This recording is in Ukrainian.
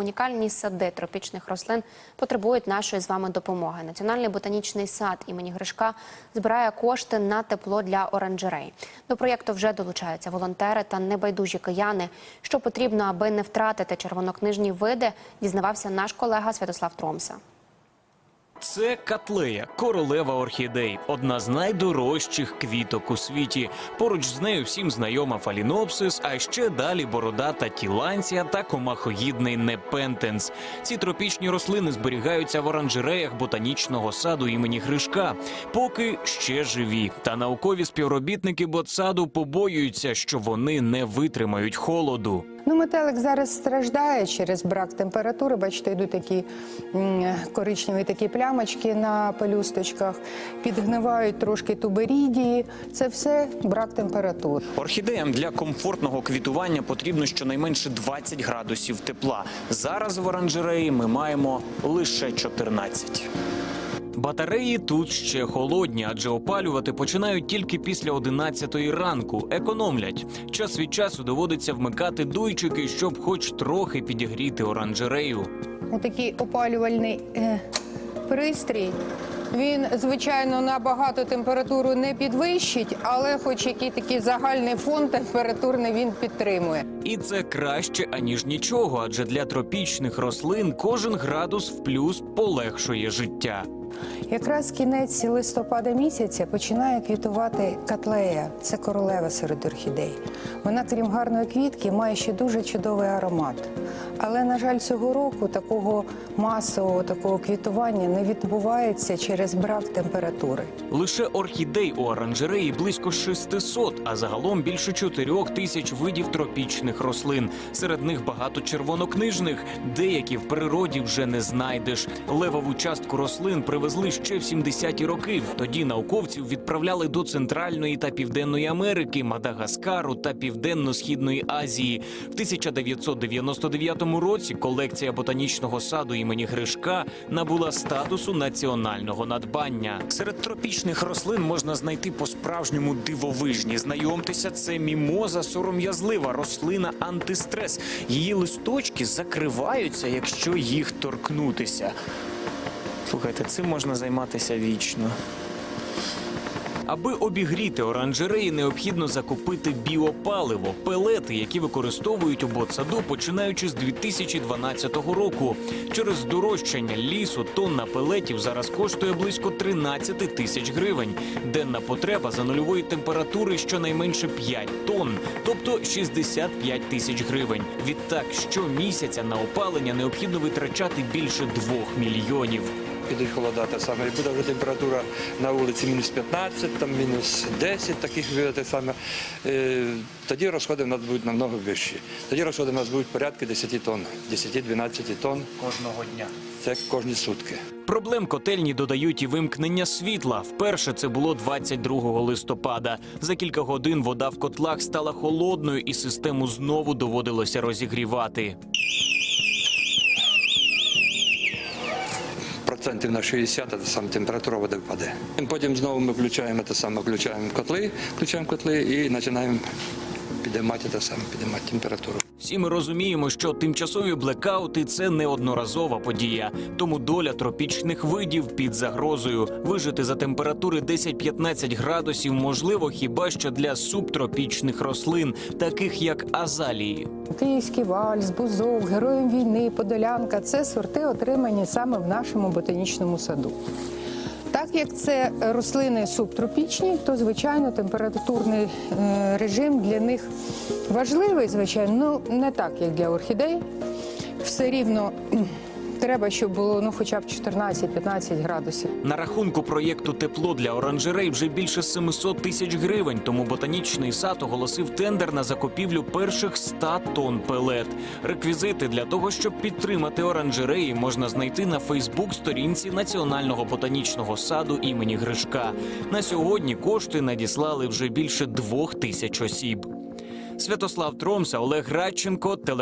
Унікальні сади тропічних рослин потребують нашої з вами допомоги. Національний ботанічний сад імені Гришка збирає кошти на тепло для оранжерей. До проєкту вже долучаються волонтери та небайдужі кияни. Що потрібно, аби не втратити червонокнижні види, дізнавався наш колега Святослав Тромса. Це Катлея, королева орхідей, одна з найдорожчих квіток у світі. Поруч з нею всім знайома фалінопсис, а ще далі бородата тіланція та комахоїдний непентенс. Ці тропічні рослини зберігаються в оранжереях ботанічного саду імені Гришка, поки ще живі. Та наукові співробітники ботсаду побоюються, що вони не витримають холоду. Ну, метелик зараз страждає через брак температури. Бачите, йдуть такі коричневі такі плямочки на пелюсточках, підгнивають трошки туберідії. Це все брак температури. Орхідеям для комфортного квітування потрібно щонайменше 20 градусів тепла. Зараз в оранжереї ми маємо лише 14. Батареї тут ще холодні, адже опалювати починають тільки після 11 ранку. Економлять. Час від часу доводиться вмикати дуйчики, щоб хоч трохи підігріти оранжерею. Отакий опалювальний е, пристрій. Він, звичайно, набагато температуру не підвищить, але хоч який такий загальний фон температурний він підтримує. І це краще аніж нічого, адже для тропічних рослин кожен градус в плюс полегшує життя. Якраз кінець листопада місяця починає квітувати котлея. Це королева серед орхідей. Вона, крім гарної квітки, має ще дуже чудовий аромат. Але, на жаль, цього року такого масового такого квітування не відбувається через брак температури. Лише орхідей у оранжереї близько 600, а загалом більше 4 тисяч видів тропічних рослин. Серед них багато червонокнижних, деякі в природі вже не знайдеш. Левову частку рослин привезли ще в 70-ті роки. Тоді науковців відправляли до Центральної та Південної Америки, Мадагаскару та Південно-східної Азії. В 1999 році колекція ботанічного саду імені Гришка набула статусу національного надбання. Серед тропічних рослин можна знайти по-справжньому дивовижні. Знайомтеся, це мімоза сором'язлива рослина антистрес. Її листочки закриваються, якщо їх торкнутися. Слухайте, цим можна займатися вічно. Аби обігріти оранжереї, необхідно закупити біопаливо, пелети, які використовують у ботсаду, починаючи з 2012 року. Через здорожчання лісу тонна пелетів зараз коштує близько 13 тисяч гривень. Денна потреба за нульової температури щонайменше 5 тонн, тобто 65 тисяч гривень. Відтак, щомісяця на опалення необхідно витрачати більше 2 мільйонів. Підуть холода та саме, і буде вже температура на вулиці мінус 15, там мінус 10, таких буде те саме. Е, Тоді розходи в нас будуть намного вищі. Тоді розходи в нас будуть порядки 10 тонн, 10-12 тонн Кожного дня. це кожні сутки. Проблем котельні додають і вимкнення світла. Вперше це було 22 листопада. За кілька годин вода в котлах стала холодною, і систему знову доводилося розігрівати. Процентів на 60, а саме температура води впаде. Потім знову ми включаємо те саме, включаємо котли, включаємо котли і починаємо підіймати те саме, підіймати температуру. Всі ми розуміємо, що тимчасові блекаути це неодноразова подія. Тому доля тропічних видів під загрозою. Вижити за температури 10-15 градусів можливо хіба що для субтропічних рослин, таких як азалії. Київський вальс, бузок, героєм війни, подолянка це сорти, отримані саме в нашому ботанічному саду. Так як це рослини субтропічні, то звичайно температурний е, режим для них важливий, звичайно, ну не так, як для орхідей. Все рівно треба, щоб було ну, хоча б 14-15 градусів. На рахунку проєкту Тепло для оранжерей вже більше 700 тисяч гривень. Тому ботанічний сад оголосив тендер на закупівлю перших 100 тонн пелет. Реквізити для того, щоб підтримати оранжереї, можна знайти на Фейсбук-сторінці Національного ботанічного саду імені Гришка. На сьогодні кошти надіслали вже більше двох тисяч осіб. Святослав Тромса, Олег Радченко, телеканал.